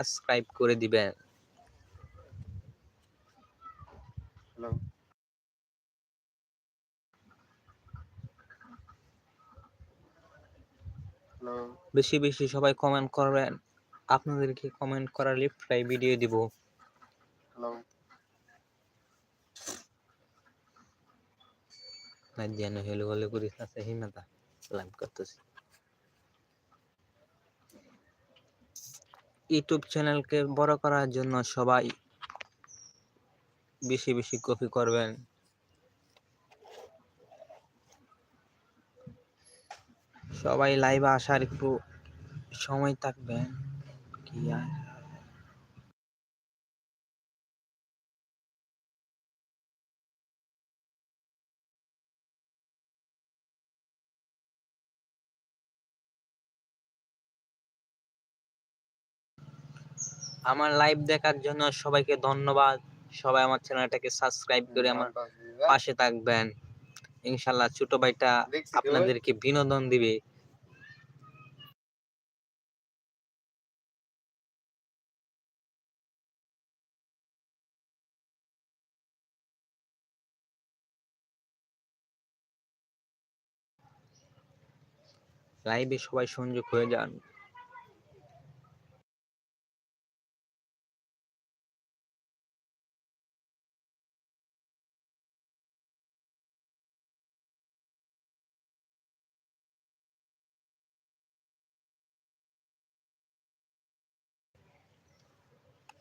Subscribe করে দিবেন। Hello বেশি বেশি সবাই কমেন্ট করবেন। আপনাদেরকে কমেন্ট করার রিপ্লাই ভিডিও দিব। হ্যালো না যেন হেলো হেলো করিস আছে হিমাতা লাইভ করতেছি। ইউটিউব চ্যানেলকে বড় করার জন্য সবাই বেশি বেশি কপি করবেন। সবাই লাইভে আসার একটু সময় থাকবেন কি আর আমার লাইভ দেখার জন্য সবাইকে ধন্যবাদ। সবাই আমার চ্যানেলটাকে সাবস্ক্রাইব করে আমার পাশে থাকবেন। ইনশাল্লাহ ছোট ভাইটা। আপনাদেরকে বিনোদন দিবে। লাইভে সবাই সংযোগ হয়ে যান।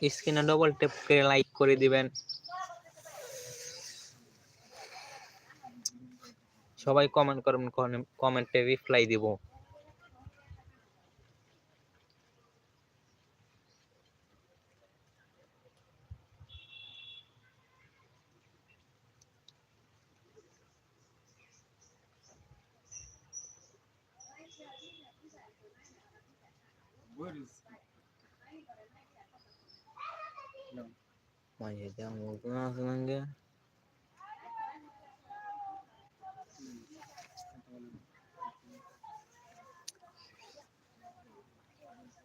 স্ক্রিনে ডবল ট্যাপ করে লাইক করে দিবেন। সবাই কমেন্ট করবেন কমেন্টে রিপ্লাই দিব। মুখ না আছে নাকি?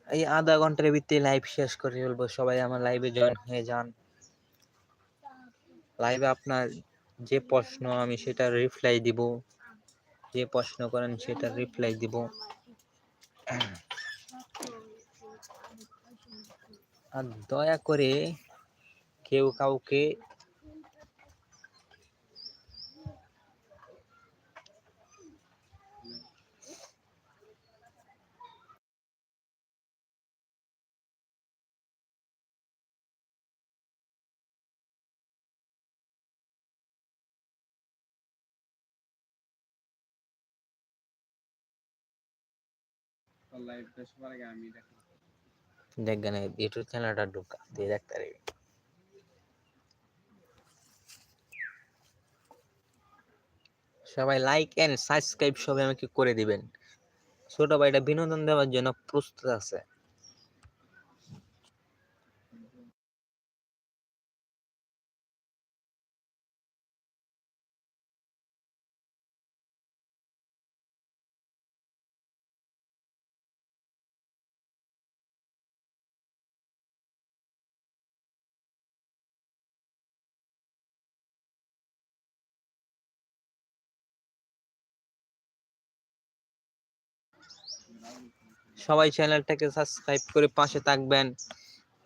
এই আধা ঘণ্টার ভিতরে লাইভ শেষ করে ফেলব, সবাই আমার লাইভে জয়েন হয়ে যান। লাইভে আপনার যে প্রশ্ন আমি সেটা রিপ্লাই দিব। যে প্রশ্ন করেন সেটা রিপ্লাই দিব। আর দয়া করে কেউ কাউকে লাইভটা সবার আগে আমি দেখি দেখবেন ইউটিউব চ্যানেলটা ঢুকা, দিয়ে দেখতে পারবি সবাই লাইক এন্ড সাবস্ক্রাইব সবাই আমাকে করে দিবেন। ছোট ভাইটা বিনোদন দেওয়ার জন্য প্রস্তুত আছে। সবাই চ্যানেলটাকে সাবস্ক্রাইব করে পাশে থাকবেন।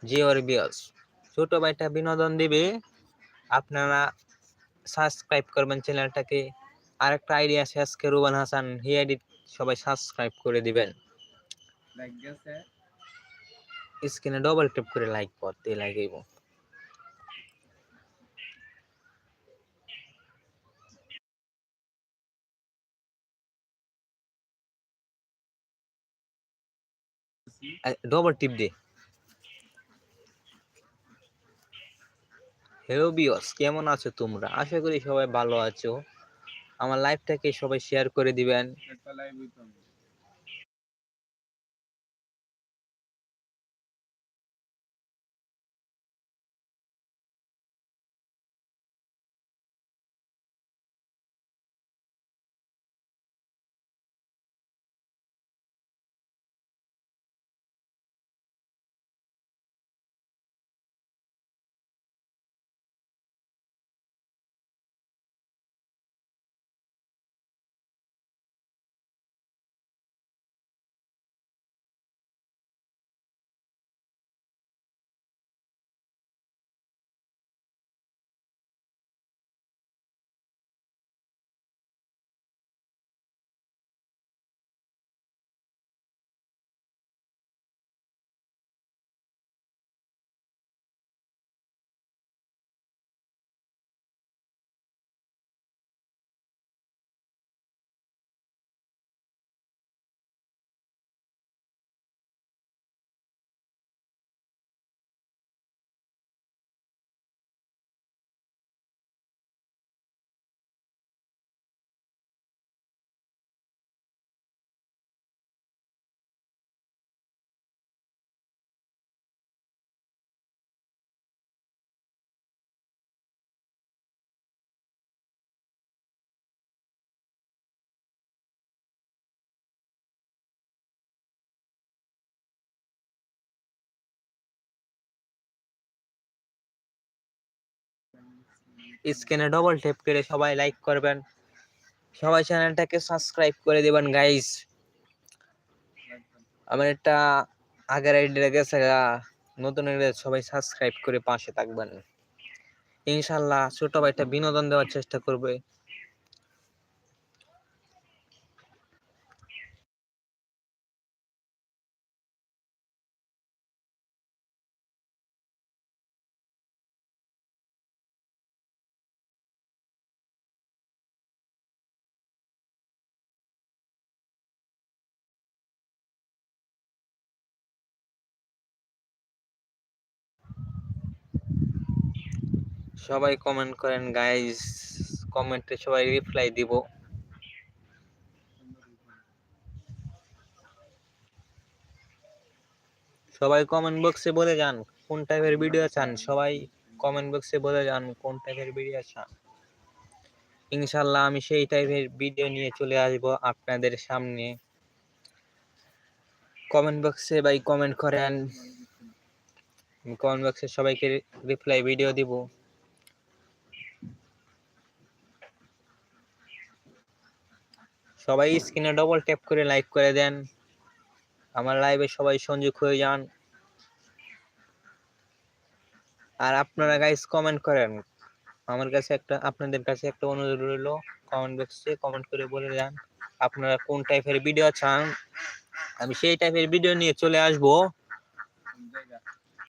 জিওর বিয়স। ছোট ভাইটা বিনোদন দিবে। আপনারা সাবস্ক্রাইব করবেন চ্যানেলটাকে। আর একটা আইডিয়া আছে আজকে রুবান হাসান। হি এডিট সবাই সাবস্ক্রাইব করে দিবেন। স্ক্রিনে ডবল ট্যাপ করে লাইক করতে লাগাইব ডবল টিপ দে। হ্যালো বিয়স কেমন আছো তোমরা? আশা করি সবাই ভালো আছো। আমার লাইভটাকে সবাই শেয়ার করে দিবেন। স্ক্রিনে ডবল টেপ করে সবাই লাইক করবেন। সবাই চ্যানেলটাকে সাবস্ক্রাইব করে দেবেন গাইজ আমার একটা আগের আইডি গেছে নতুন আইডি সবাই সাবস্ক্রাইব করে পাশে থাকবেন। ইনশাল্লাহ ছোট ভাইটা বিনোদন দেওয়ার চেষ্টা করবে। সবাই কমেন্ট করেন গাইস কমেন্টে সবাই রিপ্লাই দিব। সবাই কমেন্ট বক্সে বলে যান, কোন টাইপের ভিডিও চান? সবাই কমেন্ট বক্সে বলে যান, কোন টাইপের ভিডিও চান? ইনশাল্লাহ আমি সেই টাইপের ভিডিও নিয়ে চলে আসব আপনাদের সামনে। কমেন্ট বক্সে ভাই কমেন্ট করেন। কমেন্ট বক্সে সবাইকে রিপ্লাই ভিডিও দিব। সবাই স্ক্রিনে ডবল ট্যাপ করে লাইক করে দেন। আমার লাইভে সবাই সংযোগ হয়ে যান। আর আপনারা গাইস কমেন্ট করেন। আমার কাছে একটা, আপনাদের কাছে একটা অনুরোধ রইল। কমেন্ট বক্সে কমেন্ট করে বলে যান আপনারা কোন টাইপের ভিডিও চান? আমি সেই টাইপের ভিডিও নিয়ে চলে আসব।